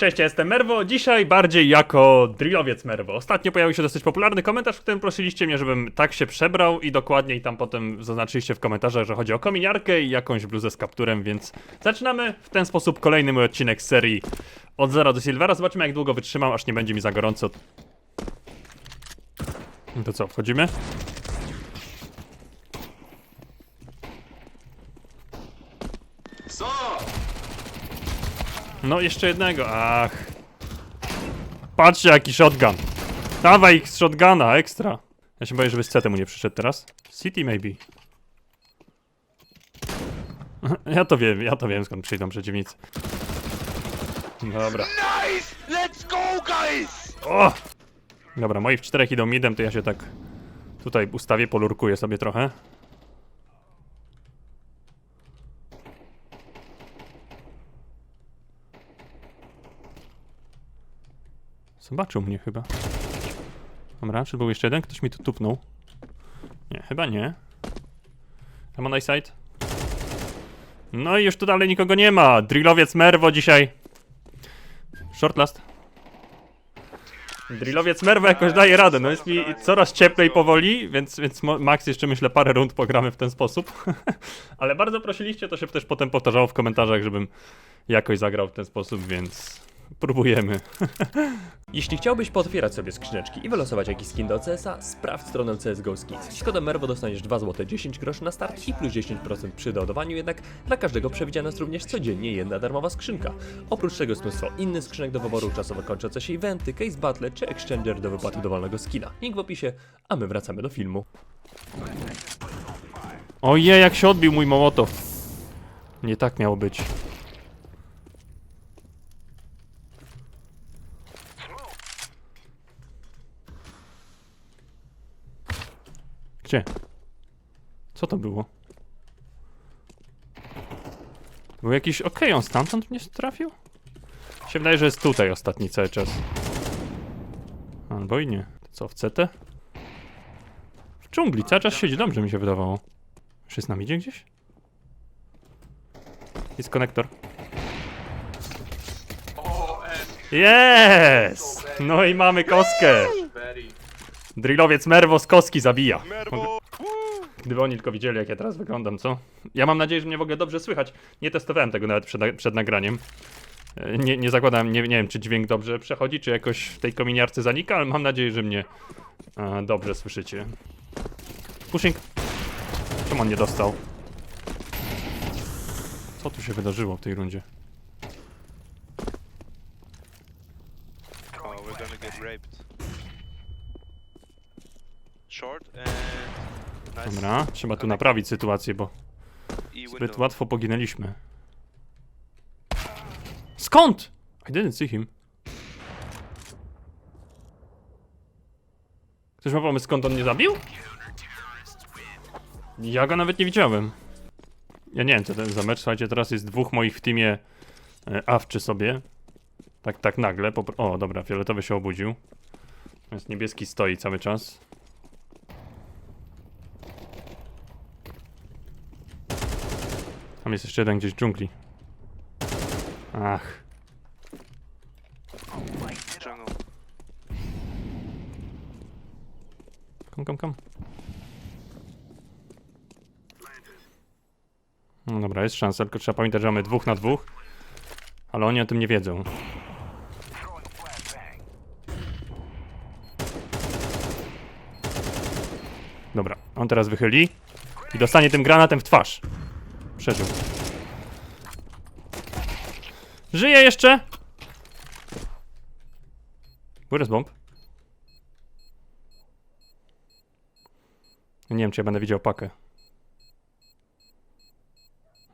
Cześć, ja jestem Merwo, dzisiaj bardziej jako drillowiec Merwo. Ostatnio pojawił się dosyć popularny komentarz, w którym prosiliście mnie, żebym tak się przebrał i dokładniej tam potem zaznaczyliście w komentarzach, że chodzi o kominiarkę i jakąś bluzę z kapturem, więc zaczynamy w ten sposób kolejny mój odcinek serii od zera do Silvera. Zobaczymy jak długo wytrzymam, aż nie będzie mi za gorąco. No To co, wchodzimy? Co? No, jeszcze jednego, ach. Patrzcie, jaki shotgun. Dawaj ich z shotguna, ekstra. Ja się boję, żeby z C temu nie przyszedł teraz. City maybe. Ja to wiem, ja to wiem skąd przyjdą przeciwnicy. Dobra. Nice! Let's go, guys! O! Dobra, moi w czterech idą midem, to ja się tak tutaj ustawię, polurkuję sobie trochę. Zobaczył mnie chyba. Dobra, czy był jeszcze jeden? Ktoś mi tu tupnął. Nie, chyba nie. Come on, side. No i już tu dalej nikogo nie ma. Drillowiec Merwo dzisiaj. Short last. Drillowiec Merwo jakoś daje radę, no jest mi coraz cieplej powoli, więc, więc Max jeszcze myślę parę rund pogramy w ten sposób. Ale bardzo prosiliście, to się też potem powtarzało w komentarzach, żebym jakoś zagrał w ten sposób, więc próbujemy. Jeśli chciałbyś pootwierać sobie skrzyneczki i wylosować jakiś skin do CS-a, sprawdź stronę CSGO Skins. Z kodem MERWO dostaniesz 2 zł 10 groszy na start i plus 10% przy doładowaniu, jednak dla każdego przewidziana jest również codziennie jedna darmowa skrzynka. Oprócz tego jest mnóstwo innych skrzynek do wyboru, czasowo kończące się eventy, case battle czy exchanger do wypłaty dowolnego skina. Link w opisie, a my wracamy do filmu. Ojej, jak się odbił mój Mołotow. Nie tak miało być. Gdzie? Co to było? Był jakiś... Okej, on stamtąd mnie trafił? Się wydaje, że jest tutaj ostatni cały czas. Albo i nie. Co, w CT? W dżungli, cały czas siedzi, dobrze mi się wydawało. Już jest nam idzie gdzieś? Jest konektor. Jest! No i mamy koskę! Drillowiec Merwo z koski zabija. Merbo! Gdyby oni tylko widzieli, jak ja teraz wyglądam, co? Ja mam nadzieję, że mnie w ogóle dobrze słychać. Nie testowałem tego nawet przed, przed nagraniem. E, Nie, nie zakładałem, nie, nie wiem, czy dźwięk dobrze przechodzi, czy jakoś w tej kominiarce zanika, ale mam nadzieję, że mnie e, dobrze słyszycie. Pushing. Czemu on nie dostał? Co tu się wydarzyło w tej rundzie? Dobra, trzeba tu naprawić sytuację, bo zbyt łatwo poginęliśmy. Skąd? I didn't see him. Ktoś ma pomysł, skąd on nie zabił? Ja go nawet nie widziałem. Ja nie wiem, co ten za mecz. Słuchajcie, teraz jest dwóch moich w teamie e, awczy sobie. Tak, tak nagle. O, dobra, fioletowy się obudził. Jest niebieski stoi cały czas. Tam jest jeszcze jeden gdzieś w dżungli. Ach. Kom, kom, kom. No dobra, jest szansa, tylko trzeba pamiętać, że mamy dwóch na dwóch. Ale oni o tym nie wiedzą. Dobra, on teraz wychyli i dostanie tym granatem w twarz. Przeżył. Żyje jeszcze! Where bomb? Nie wiem, czy ja będę widział pakę.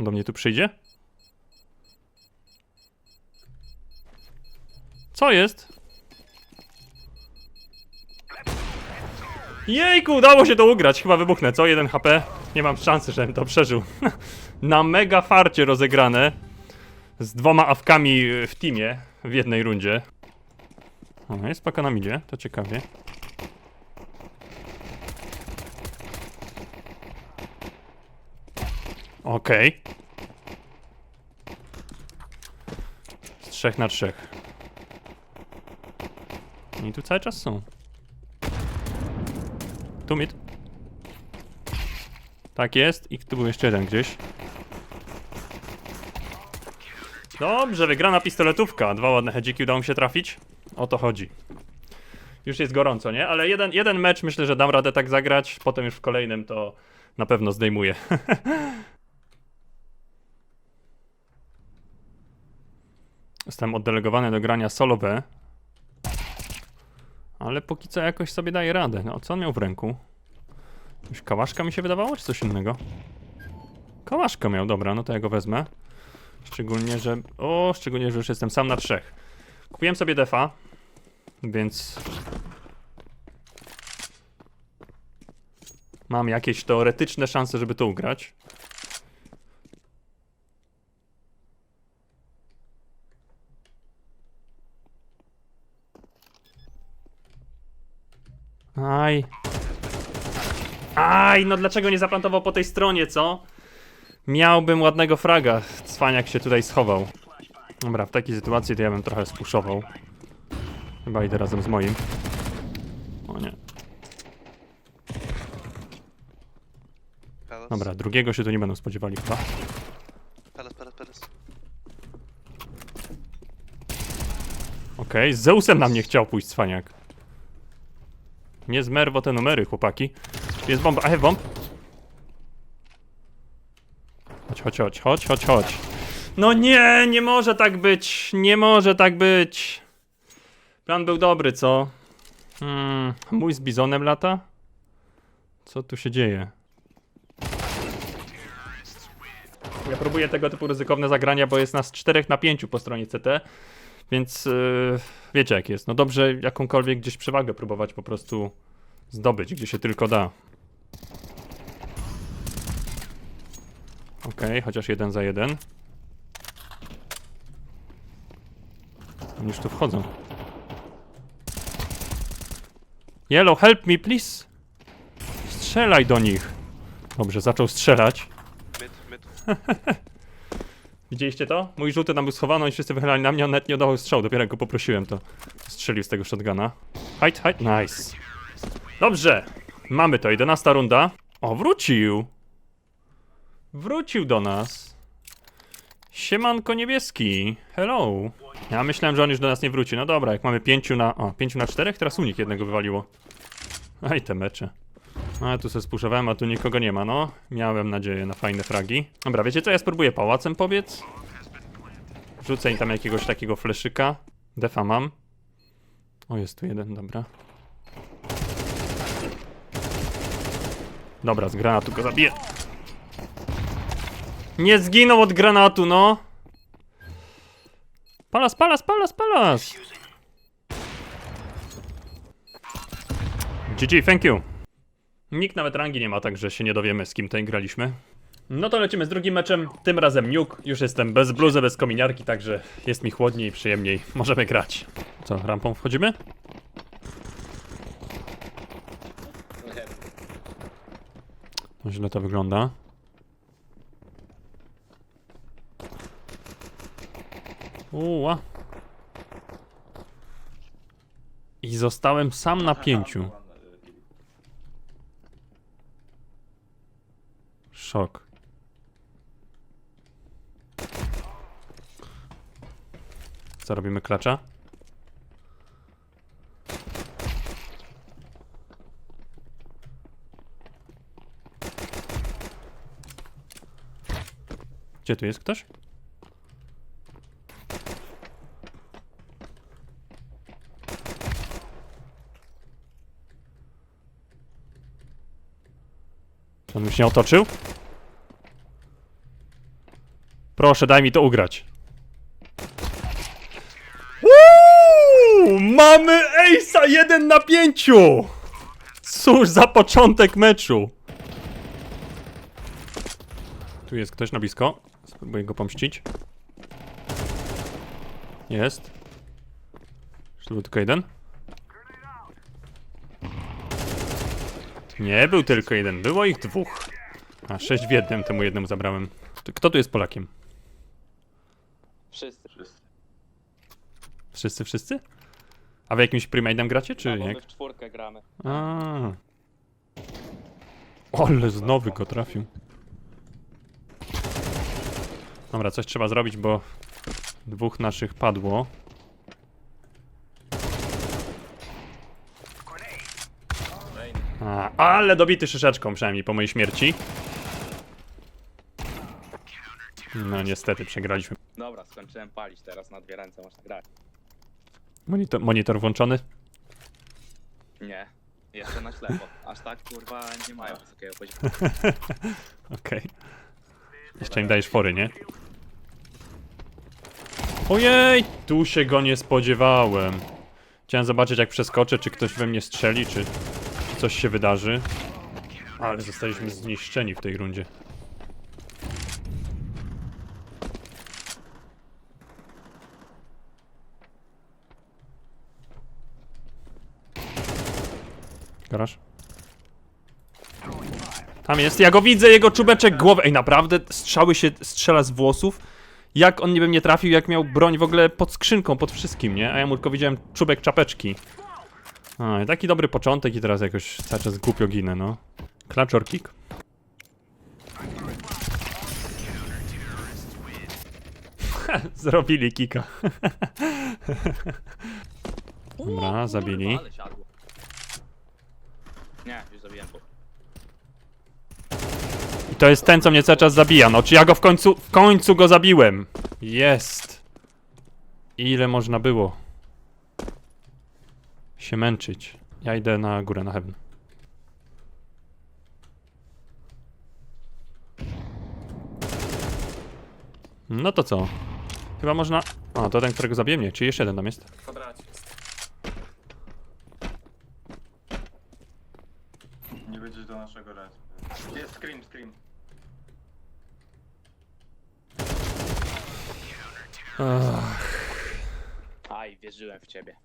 Do mnie tu przyjdzie? Co jest? Jejku, udało się to ugrać. Chyba wybuchnę, co? 1 HP. Nie mam szansy, żebym to przeżył. Na mega farcie rozegrane. Z dwoma awkami w teamie w jednej rundzie. O, jest paka na midzie, to ciekawie. Okej. Z trzech na trzech. I tu cały czas są. Tu mid. Tak jest. I tu był jeszcze jeden gdzieś. Dobrze, wygrana pistoletówka. Dwa ładne hedziki udało mi się trafić. O to chodzi. Już jest gorąco, nie? Ale jeden, jeden mecz myślę, że dam radę tak zagrać. Potem już w kolejnym to na pewno zdejmuję. Jestem oddelegowany do grania solo B. Ale póki co jakoś sobie daje radę. No, co on miał w ręku? Już kałaszka mi się wydawało, czy coś innego? Kałaszka miał, dobra, no to ja go wezmę. Szczególnie, że... O, szczególnie, że już jestem sam na trzech. Kupiłem sobie defa, więc... Mam jakieś teoretyczne szanse, żeby to ugrać. Aj. Aj, no dlaczego nie zaplantował po tej stronie, co? Miałbym ładnego fraga. Cwaniak się tutaj schował. Dobra, w takiej sytuacji to ja bym trochę spuszował. Chyba idę razem z moim. O nie. Palace. Dobra, drugiego się tu nie będą spodziewali chyba. Palace, palace, palace. Okej, z Zeusem na mnie chciał pójść cwaniak. Nie zmerwo te numery, chłopaki. Jest bomba. I bomb. Chodź, chodź, chodź, chodź, chodź, chodź. No nie, nie może tak być. Nie może tak być. Plan był dobry, co? Hmm, mój z bizonem lata? Co tu się dzieje? Ja próbuję tego typu ryzykowne zagrania, bo jest nas 4 na 5 po stronie CT. Więc yy, wiecie jak jest. No dobrze jakąkolwiek gdzieś przewagę próbować po prostu zdobyć, gdzie się tylko da. Okej, chociaż jeden za jeden. Oni już tu wchodzą. Yellow, help me, please! Strzelaj do nich! Dobrze, zaczął strzelać. Mid. Widzieliście to? Mój żółty tam był schowany, oni wszyscy wychylali na mnie, on nawet nie oddawał strzału, dopiero jak go poprosiłem, to strzelił z tego shotguna. Hide, hide, nice. Dobrze, mamy to, 11 runda. O, wrócił. Wrócił do nas. Siemanko niebieski, hello. Ja myślałem, że on już do nas nie wróci, no dobra, jak mamy 5 na... O, 5 na 4, teraz unik jednego wywaliło. Aj, te mecze. Ja tu sobie spuszowałem, a tu nikogo nie ma, no. Miałem nadzieję na fajne fragi. Dobra, wiecie co, ja spróbuję pałacem pobiec. Rzucę im tam jakiegoś takiego fleszyka. Defa mam. O, jest tu jeden, dobra. Dobra, z granatu go zabiję. Nie zginął od granatu, no! Palas, palas, palas, palas! GG, thank you. Nikt nawet rangi nie ma, także się nie dowiemy z kim tutaj graliśmy. No to lecimy z drugim meczem, tym razem Nuke. Już jestem bez bluzy, bez kominiarki, także jest mi chłodniej, przyjemniej. Możemy grać. Co, rampą wchodzimy? No źle to wygląda. Uła. I zostałem sam na pięciu. Szok. Co robimy klacza? Gdzie tu jest ktoś? On już nie otoczył? Proszę, daj mi to ugrać. Uuu, mamy Ace'a 1 na 5! Cóż za początek meczu. Tu jest ktoś na blisko. Spróbuję go pomścić. Jest. Czy to był tylko jeden? Nie był tylko jeden, było ich dwóch. A sześć w jednym, temu jednemu zabrałem. To Kto tu jest Polakiem? Wszyscy. Wszyscy, wszyscy? A wy jakimś premade'em gracie, czy my jak? w czwórkę gramy. A. Ole, znowu go trafił. Dobra, coś trzeba zrobić, bo dwóch naszych padło. A, ale dobity szyszeczką przynajmniej po mojej śmierci. No niestety przegraliśmy. Dobra, skończyłem palić teraz na dwie ręce, można grać. Monitor, monitor włączony. Nie, jeszcze na ślepo. Aż tak kurwa nie mają wysokiego poziomu. Okej. Jeszcze im dajesz fory, nie? Ojej! Tu się go nie spodziewałem. Chciałem zobaczyć jak przeskoczę, czy ktoś we mnie strzeli, czy, czy coś się wydarzy. Ale zostaliśmy zniszczeni w tej rundzie. Garaż? Tam jest, ja go widzę, jego czubeczek głowy. Ej, naprawdę strzały się strzela z włosów. Jak on nie bym nie trafił, jak miał broń w ogóle pod skrzynką, pod wszystkim, nie? A ja mu tylko widziałem czubek czapeczki. A, taki dobry początek i teraz jakoś cały czas głupio ginę, no. Clutch or kick? Zrobili kika. Dobra, zabili. Nie, już zabiłem dwóch. I to jest ten, co mnie cały czas zabija. No, czy ja go w końcu, w końcu go zabiłem? Jest. Ile można było się męczyć? Ja idę na górę, na heaven. No to co? Chyba można... A, to ten, którego zabiję mnie. Czy jeszcze jeden tam jest? Nie Jest scream, scream. Aj, wierzyłem w ciebie.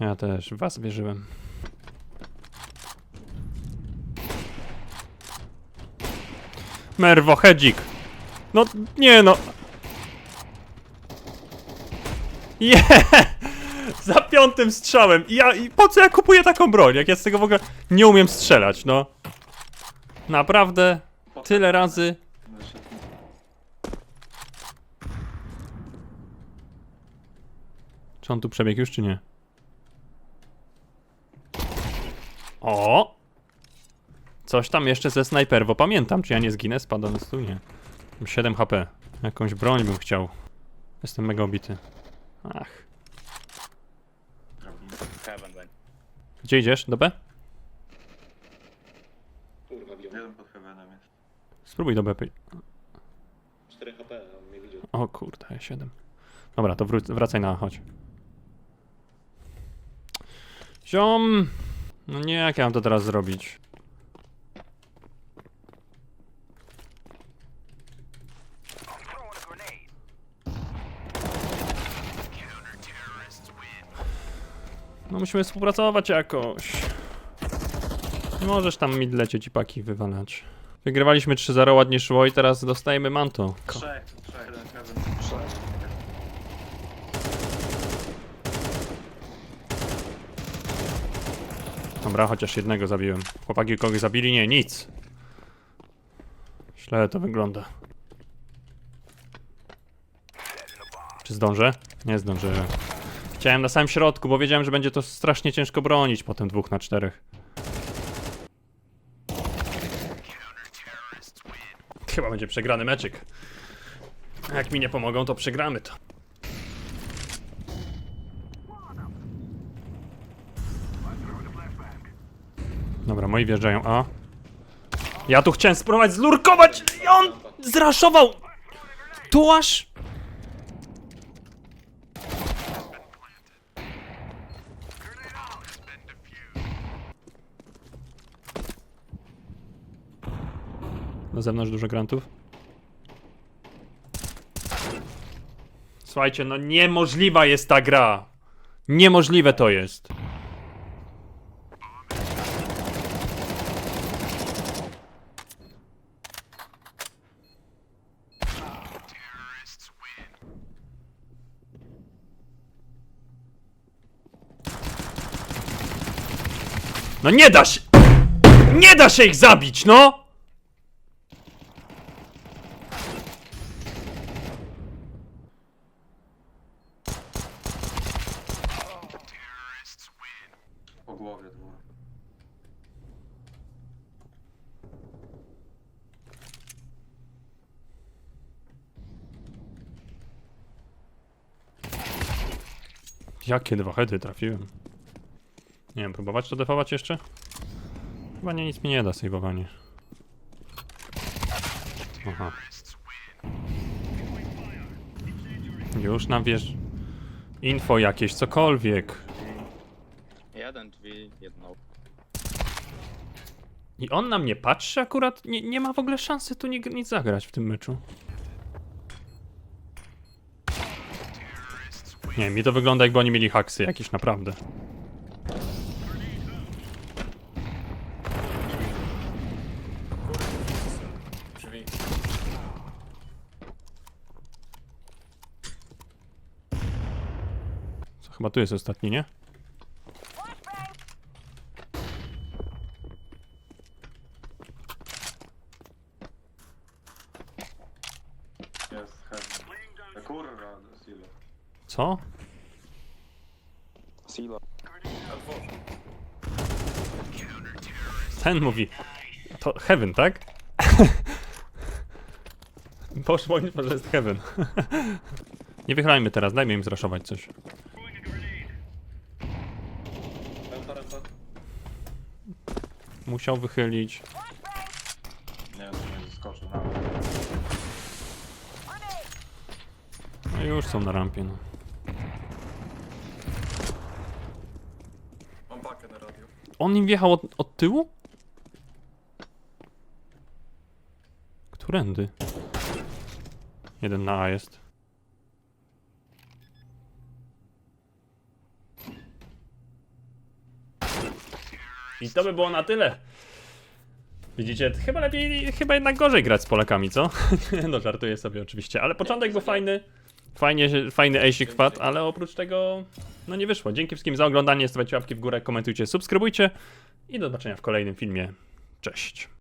Ja też w was wierzyłem. Merwo, hedzik. No, nie no. Je! Za piątym strzałem. I ja, i po co ja kupuję taką broń, jak ja z tego w ogóle nie umiem strzelać, no. Naprawdę, tyle razy. Czy on tu przebiegł już, czy nie? O! Coś tam jeszcze ze snajperwo pamiętam. Czy ja nie zginę? Spada na stół? Nie. Mam 7 HP. Jakąś broń bym chciał. Jestem mega obity. Ach. Gdzie idziesz? Do B? Jeden pod heavenem jest. Spróbuj do B. py- 4 HP, on mnie widział. O kurde, 7. Dobra, to wró- wracaj na chodź. Ziom! No nie, jak ja mam to teraz zrobić? No musimy współpracować jakoś. Nie możesz tam mid lecieć i paki wywalać. Wygrywaliśmy 3-0, ładnie szło i teraz dostajemy manto. Trzech, trzech. Trzech. Dobra, chociaż jednego zabiłem. Chłopaki kogoś zabili? Nie, nic. Źle to wygląda. Czy zdążę? Nie zdążę. Chciałem na samym środku, bo wiedziałem, że będzie to strasznie ciężko bronić potem dwóch na czterech. Chyba będzie przegrany meczyk. Jak mi nie pomogą, to przegramy to. Dobra, moi wjeżdżają A. Ja tu chciałem spróbować zlurkować i on zraszował! Tu aż... Na zewnątrz dużo grantów. Słuchajcie, no niemożliwa jest ta gra. Niemożliwe to jest. No nie da się! Nie da się ich zabić, no! Jakie dwa hedy trafiłem? Nie wiem, próbować to defować jeszcze? Chyba nie, nic mi nie da sejwowanie. Aha. Już nam wiesz... Info jakieś, cokolwiek. Jeden drzwi, jedno. I on na mnie patrzy akurat? Nie, nie ma w ogóle szansy tu ni- nic zagrać w tym meczu. Nie, mi to wygląda jakby oni mieli haksy jakieś, naprawdę. Co, chyba tu jest ostatni, nie? Jest head. E, Kurwa, silo. Co? Ten mówi. To Heaven, tak? Poszło, że jest Heaven. Nie wychylajmy teraz, dajmy im zraszować coś. Rampa, rampa. Musiał wychylić. Nie, to nie zeskoczył na No już są na rampie, no. Mam pakę na radiu. On im wjechał od, od tyłu? Którędy? Jeden na A jest. I to by było na tyle. Widzicie, chyba lepiej, chyba jednak gorzej grać z Polakami, co? no żartuję sobie oczywiście, ale początek był fajny. Fajnie, fajny ejsik wpadł, ale oprócz tego, no nie wyszło. Dzięki wszystkim za oglądanie, stawiajcie łapki w górę, komentujcie, subskrybujcie i do zobaczenia w kolejnym filmie. Cześć.